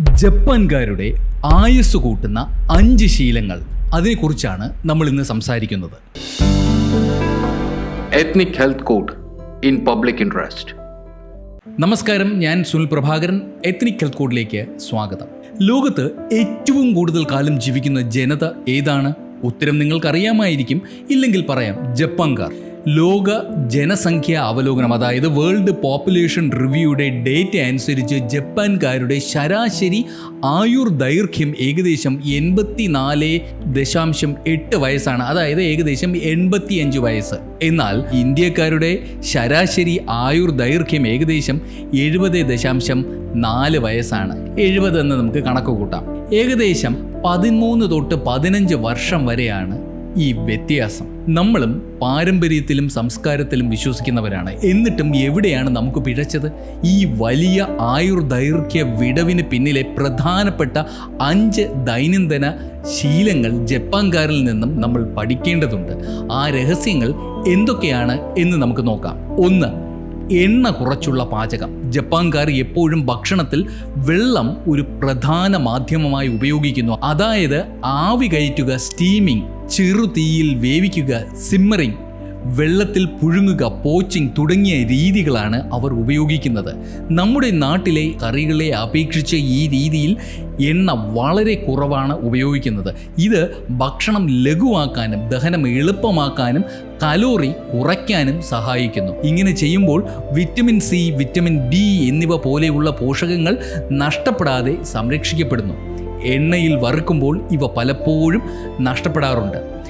ജപ്പാൻകാരുടെ ആയുസ് കൂട്ടുന്ന അഞ്ച് ശീലങ്ങൾ അതിനെക്കുറിച്ചാണ് നമ്മൾ ഇന്ന് സംസാരിക്കുന്നത്. Ethnic health code in public interest നമസ്കാരം ഞാൻ സുനിൽ പ്രഭാകരൻ. എത്നിക് ഹെൽത്ത് കോഡിലേക്ക് സ്വാഗതം. ലോകത്ത് ഏറ്റവും കൂടുതൽ കാലം ജീവിക്കുന്ന ജനത ഏതാണ്? ഉത്തരം നിങ്ങൾക്കറിയാമായിരിക്കും. ഇല്ലെങ്കിൽ പറയാം ജപ്പാൻകാർ. ലോക ജനസംഖ്യ അവലോകനം അതായത് വേൾഡ് പോപ്പുലേഷൻ റിവ്യൂയുടെ ഡേറ്റ അനുസരിച്ച് ജപ്പാൻകാരുടെ ശരാശരി ആയുർ ദൈർഘ്യം ഏകദേശം എൺപത്തി നാല് ദശാംശം എട്ട് വയസ്സാണ്. അതായത് ഏകദേശം എൺപത്തിയഞ്ച് വയസ്സ്. എന്നാൽ ഇന്ത്യക്കാരുടെ ശരാശരി ആയുർ ദൈർഘ്യം ഏകദേശം എഴുപത് ദശാംശം നാല് വയസ്സാണ്. എഴുപതെന്ന് നമുക്ക് കണക്ക് കൂട്ടാം. ഏകദേശം പതിമൂന്ന് തൊട്ട് പതിനഞ്ച് വർഷം വരെയാണ് ഈ വ്യത്യാസം. നമ്മളും പാരമ്പര്യത്തിലും സംസ്കാരത്തിലും വിശ്വസിക്കുന്നവരാണ്. എന്നിട്ടും എവിടെയാണ് നമുക്ക് പിഴച്ചത്? ഈ വലിയ ആയുർദൈർഘ്യ വിടവിന് പിന്നിലെ പ്രധാനപ്പെട്ട അഞ്ച് ദൈനംദിന ശീലങ്ങൾ ജപ്പാൻകാരിൽ നിന്നും നമ്മൾ പഠിക്കേണ്ടതുണ്ട്. ആ രഹസ്യങ്ങൾ എന്തൊക്കെയാണ് എന്ന് നമുക്ക് നോക്കാം. ഒന്ന് എണ്ണ കുറച്ചുള്ള പാചകം. ജപ്പാൻകാർ എപ്പോഴും ഭക്ഷണത്തിൽ വെള്ളം ഒരു പ്രധാന മാധ്യമമായി ഉപയോഗിക്കുന്നു. അതായത് ആവി കയറ്റുക സ്റ്റീമിംഗ് ചെറുതീയിൽ വേവിക്കുക സിമ്മറിംഗ് വെള്ളത്തിൽ പുഴുങ്ങുക പോച്ചിങ് തുടങ്ങിയ രീതികളാണ് അവർ ഉപയോഗിക്കുന്നത്. നമ്മുടെ നാട്ടിലെ കറികളെ അപേക്ഷിച്ച് ഈ രീതിയിൽ എണ്ണ വളരെ കുറവാണ് ഉപയോഗിക്കുന്നത്. ഇത് ഭക്ഷണം ലഘുവാക്കാനും ദഹനം എളുപ്പമാക്കാനും കലോറി കുറയ്ക്കാനും സഹായിക്കുന്നു. ഇങ്ങനെ ചെയ്യുമ്പോൾ വിറ്റമിൻ സി വിറ്റമിൻ ഡി എന്നിവ പോലെയുള്ള പോഷകങ്ങൾ നഷ്ടപ്പെടാതെ സംരക്ഷിക്കപ്പെടുന്നു. എണ്ണയിൽ വറുക്കുമ്പോൾ ഇവ പലപ്പോഴും നഷ്ടപ്പെടാറുണ്ട്.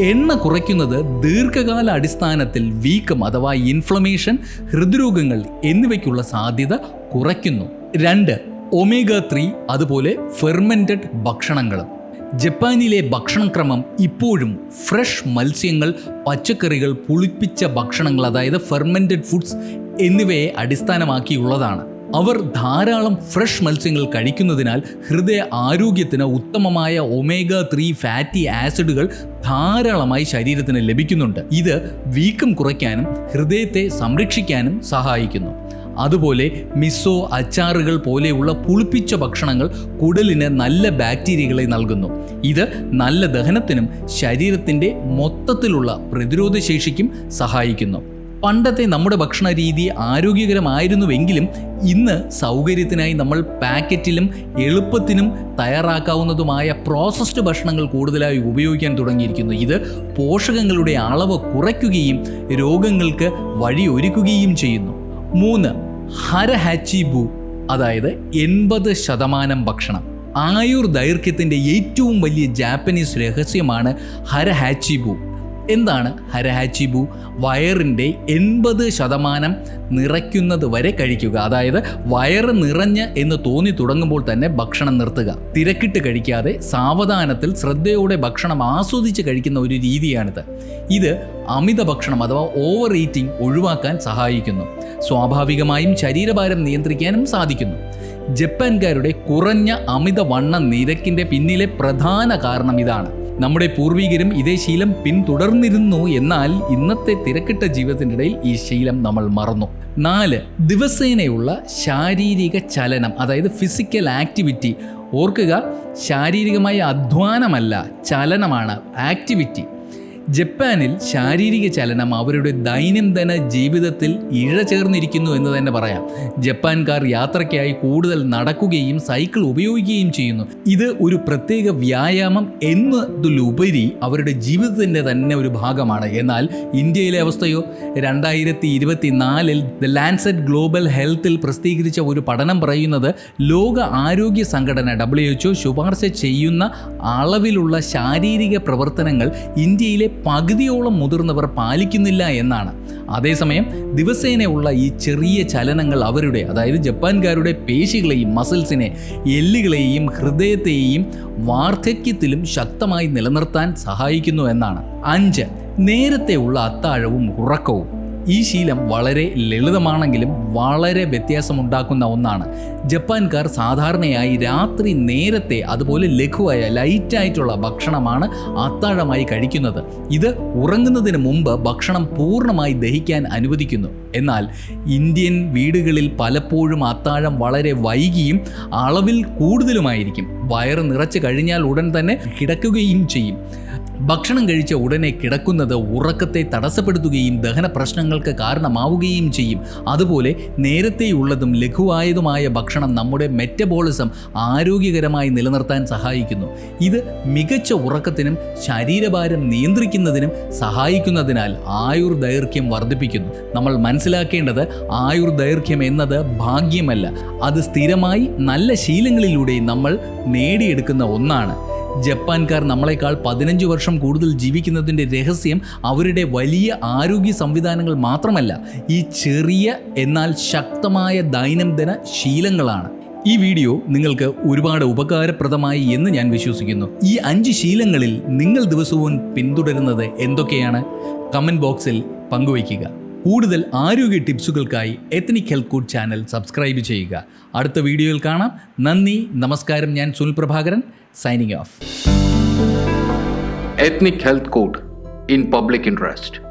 എണ്ണ കുറയ്ക്കുന്നത് ദീർഘകാല അടിസ്ഥാനത്തിൽ വീക്കം അഥവാ ഇൻഫ്ലമേഷൻ ഹൃദ്രോഗങ്ങൾ എന്നിവയ്ക്കുള്ള സാധ്യത കുറയ്ക്കുന്നു. രണ്ട് ഒമേഗ ത്രീ അതുപോലെ ഫെർമെന്റഡ് ഭക്ഷണങ്ങളും. ജപ്പാനിലെ ഭക്ഷണക്രമം ഇപ്പോഴും ഫ്രഷ് മത്സ്യങ്ങൾ പച്ചക്കറികൾ പുളിപ്പിച്ച ഭക്ഷണങ്ങൾ അതായത് ഫെർമെന്റഡ് ഫുഡ്സ് എന്നിവയെ അടിസ്ഥാനമാക്കിയുള്ളതാണ്. അവർ ധാരാളം ഫ്രഷ് മത്സ്യങ്ങൾ കഴിക്കുന്നതിനാൽ ഹൃദയ ആരോഗ്യത്തിന് ഉത്തമമായ ഒമേഗ ത്രീ ഫാറ്റി ആസിഡുകൾ ധാരാളമായി ശരീരത്തിന് ലഭിക്കുന്നുണ്ട്. ഇത് വീക്കം കുറയ്ക്കാനും ഹൃദയത്തെ സംരക്ഷിക്കാനും സഹായിക്കുന്നു. അതുപോലെ മിസോ അച്ചാറുകൾ പോലെയുള്ള പുളിപ്പിച്ച ഭക്ഷണങ്ങൾ കുടലിന് നല്ല ബാക്ടീരിയകളെ നൽകുന്നു. ഇത് നല്ല ദഹനത്തിനും ശരീരത്തിന്റെ മൊത്തത്തിലുള്ള പ്രതിരോധശേഷിക്കും സഹായിക്കുന്നു. പണ്ടത്തെ നമ്മുടെ ഭക്ഷണ രീതി ആരോഗ്യകരമായിരുന്നുവെങ്കിലും ഇന്ന് സൗകര്യത്തിനായി നമ്മൾ പാക്കറ്റിലും എളുപ്പത്തിനും തയ്യാറാക്കാവുന്നതുമായ പ്രോസസ്ഡ് ഭക്ഷണങ്ങൾ കൂടുതലായി ഉപയോഗിക്കാൻ തുടങ്ങിയിരിക്കുന്നു. ഇത് പോഷകങ്ങളുടെ അളവ് കുറയ്ക്കുകയും രോഗങ്ങൾക്ക് വഴിയൊരുക്കുകയും ചെയ്യുന്നു. മൂന്ന് ഹര ഹരഹാച്ചിബു അതായത് എൺപത് ശതമാനം ഭക്ഷണം. ആയുർ ദൈർഘ്യത്തിന്റെ ഏറ്റവും വലിയ ജാപ്പനീസ് രഹസ്യമാണ് ഹര ഹരഹാച്ചിബു എന്താണ് ഹരഹാച്ചിബു വയറിന്റെ എൺപത് ശതമാനം നിറയ്ക്കുന്നത് വരെ കഴിക്കുക. അതായത് വയറ് നിറഞ്ഞ് എന്ന് തോന്നി തുടങ്ങുമ്പോൾ തന്നെ ഭക്ഷണം നിർത്തുക. തിരക്കിട്ട് കഴിക്കാതെ സാവധാനത്തിൽ ശ്രദ്ധയോടെ ഭക്ഷണം ആസ്വദിച്ച് കഴിക്കുന്ന ഒരു രീതിയാണിത്. ഇത് അമിത ഭക്ഷണം അഥവാ ഓവർ ഈറ്റിംഗ് ഒഴിവാക്കാൻ സഹായിക്കുന്നു. സ്വാഭാവികമായും ശരീരഭാരം നിയന്ത്രിക്കാനും സാധിക്കുന്നു. ജപ്പാൻകാരുടെ കുറഞ്ഞ അമിതവണ്ണ നിരക്കിന്റെ പിന്നിലെ പ്രധാന കാരണം ഇതാണ്. നമ്മുടെ പൂർവികരും ഇതേ ശീലം പിന്തുടർന്നിരുന്നു എന്നാൽ ഇന്നത്തെ തിരക്കിട്ട ജീവിതത്തിന്റെ ഇടയിൽ ഈ ശീലം നമ്മൾ മറന്നു. നാല് ദിവസേനയുള്ള ശാരീരിക ചലനം അതായത് ഫിസിക്കൽ ആക്ടിവിറ്റി ഓർക്കുക ശാരീരികമായ അധ്വാനമല്ല ചലനമാണ് ആക്ടിവിറ്റി ജപ്പാനിൽ ശാരീരിക ചലനം അവരുടെ ദൈനംദിന ജീവിതത്തിൽ ഇഴചേർന്നിരിക്കുന്നു എന്ന് തന്നെ പറയാം. ജപ്പാൻകാർ യാത്രയ്ക്കായി കൂടുതൽ നടക്കുകയും സൈക്കിൾ ഉപയോഗിക്കുകയും ചെയ്യുന്നു. ഇത് ഒരു പ്രത്യേക വ്യായാമം എന്നതിലുപരി അവരുടെ ജീവിതത്തിന്റെ തന്നെ ഒരു ഭാഗമാണ്. എന്നാൽ ഇന്ത്യയിലെ അവസ്ഥയോ? രണ്ടായിരത്തി ഇരുപത്തി നാലിൽ ദ ലാൻസെറ്റ് ഗ്ലോബൽ ഹെൽത്തിൽ പ്രസിദ്ധീകരിച്ച ഒരു പഠനം പറയുന്നത് ലോക ആരോഗ്യ സംഘടന ഡബ്ല്യു എച്ച്ഒ ശുപാർശ ചെയ്യുന്ന അളവിലുള്ള ശാരീരിക പ്രവർത്തനങ്ങൾ ഇന്ത്യയിലെ പകുതിയോളം മുതിർന്നവർ പാലിക്കുന്നില്ല എന്നാണ്. അതേസമയം ദിവസേനയുള്ള ഈ ചെറിയ ചലനങ്ങൾ അവരുടെ അതായത് ജപ്പാൻകാരുടെ പേശികളെയും മസിൽസിനെ എല്ലുകളെയും ഹൃദയത്തെയും വാർദ്ധക്യത്തിലും ശക്തമായി നിലനിർത്താൻ സഹായിക്കുന്നു എന്നാണ്. അഞ്ച് നേരത്തെയുള്ള അത്താഴവും ഉറക്കവും. ഈ ശീലം വളരെ ലളിതമാണെങ്കിലും വളരെ വ്യത്യാസമുണ്ടാക്കുന്ന ഒന്നാണ്. ജപ്പാൻകാർ സാധാരണയായി രാത്രി നേരത്തെ അതുപോലെ ലഘുവായ ലൈറ്റായിട്ടുള്ള ഭക്ഷണമാണ് അത്താഴമായി കഴിക്കുന്നത്. ഇത് ഉറങ്ങുന്നതിന് മുമ്പ് ഭക്ഷണം പൂർണമായി ദഹിക്കാൻ അനുവദിക്കുന്നു. എന്നാൽ ഇന്ത്യൻ വീടുകളിൽ പലപ്പോഴും അത്താഴം വളരെ വൈകിയും അളവിൽ കൂടുതലുമായിരിക്കും. വയറ് നിറച്ച് കഴിഞ്ഞാൽ ഉടൻ തന്നെ കിടക്കുകയും ചെയ്യും. ഭക്ഷണം കഴിച്ച ഉടനെ കിടക്കുന്നത് ഉറക്കത്തെ തടസ്സപ്പെടുത്തുകയും ദഹന പ്രശ്നങ്ങൾക്ക് കാരണമാവുകയും ചെയ്യും. അതുപോലെ നേരത്തെയുള്ളതും ലഘുവായതുമായ ഭക്ഷണം നമ്മുടെ മെറ്റബോളിസം ആരോഗ്യകരമായി നിലനിർത്താൻ സഹായിക്കുന്നു. ഇത് മികച്ച ഉറക്കത്തിനും ശരീരഭാരം നിയന്ത്രിക്കുന്നതിനും സഹായിക്കുന്നതിനാൽ ആയുർ ദൈർഘ്യം വർദ്ധിപ്പിക്കുന്നു. നമ്മൾ മനസ്സിലാക്കേണ്ടത് ആയുർ ദൈർഘ്യം എന്നത് ഭാഗ്യമല്ല. അത് സ്ഥിരമായി നല്ല ശീലങ്ങളിലൂടെ നമ്മൾ നേടിയെടുക്കുന്ന ഒന്നാണ്. ജപ്പാൻകാർ നമ്മളെക്കാൾ പതിനഞ്ച് വർഷം കൂടുതൽ ജീവിക്കുന്നതിന്റെ രഹസ്യം അവരുടെ വലിയ ആരോഗ്യ സംവിധാനങ്ങൾ മാത്രമല്ല ഈ ചെറിയ എന്നാൽ ശക്തമായ ദൈനംദിന ശീലങ്ങളാണ്. ഈ വീഡിയോ നിങ്ങൾക്ക് ഒരുപാട് ഉപകാരപ്രദമായി എന്ന് ഞാൻ വിശ്വസിക്കുന്നു. ഈ അഞ്ച് ശീലങ്ങളിൽ നിങ്ങൾ ദിവസവും പിന്തുടരുന്നത് എന്തൊക്കെയാണ്? കമന്റ് ബോക്സിൽ പങ്കുവയ്ക്കുക. കൂടുതൽ ആരോഗ്യ ടിപ്സുകൾക്കായി ethnic health code channel subscribe ചെയ്യുക. അടുത്ത വീഡിയോയിൽ കാണാം. നന്ദി നമസ്കാരം. ഞാൻ Sunil Prabhakaran. Signing off ethnic health Code in public Interest.